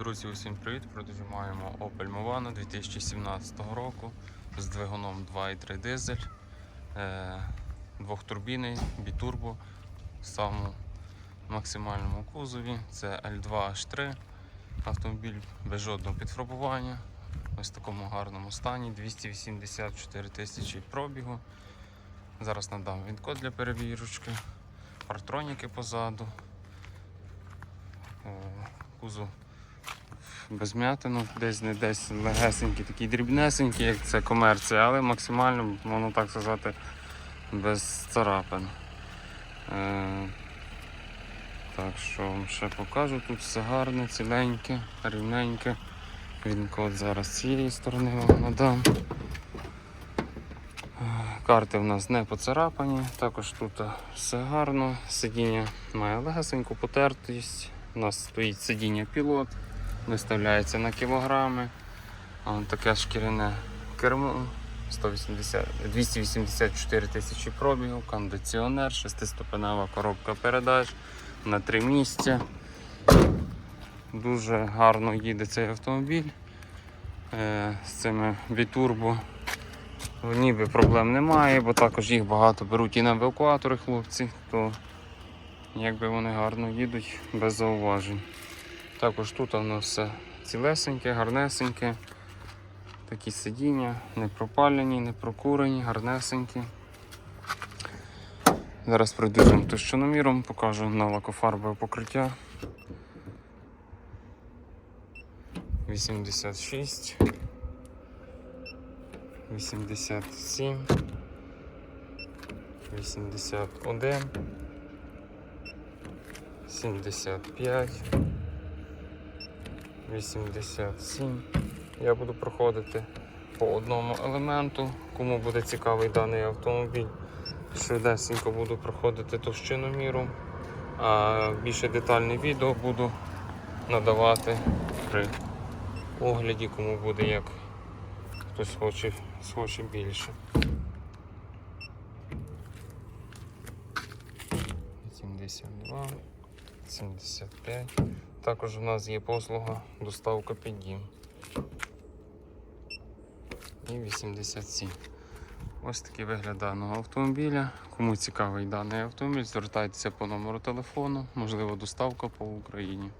Друзі, усім привіт! Продажі маємо Opel Movano 2017 року з двигуном 2.3 дизель, е, двохтурбійний, бітурбо в самому максимальному кузові. Це L2H3 автомобіль без жодного підфарбування. Ось в такому гарному стані, 284 тисячі пробігу. Зараз надам він код для перевірочки, партроніки позаду. Кузов без м'ятину, десь не десь легесенький, такий дрібнесенький, як це комерція, але максимально, можна так сказати, без царапин. Е, так що вам ще покажу, тут все гарне, ціленьке, рівненьке. Він код зараз з цієї сторони вам надам. Е, Карти в нас не поцарапані, також тут все гарно. Сидіння має легесеньку потертість. У нас стоїть сидіння пілот, виставляється на кілограми. А таке шкіряне кермо. 180, 284 тисячі пробігу, кондиціонер, шестиступенева коробка передач на три місця. Дуже гарно їде цей автомобіль е, з цими бітурбо. Ніби проблем немає, бо також їх багато беруть і на евакуатори хлопці, то якби вони гарно їдуть без зауважень. Також тут воно все цілесеньке, гарнесеньке. Такі сидіння, не пропалені, не прокурені, гарнесенькі. Зараз пройдемо товщиноміром, покажу на лакофарбове покриття. 86, 87, 81, 75, 87. Я буду проходити по одному елементу. Кому буде цікавий даний автомобіль, швидесенько буду проходити товщиноміром, а більше детальне відео буду надавати при огляді, кому буде як хтось хоче, схоче більше. 72, 75. Також у нас є послуга доставка під дім. І 87. Ось такий вигляд даного автомобіля. Кому цікавий даний автомобіль, звертайтеся по номеру телефону, можливо, доставка по Україні.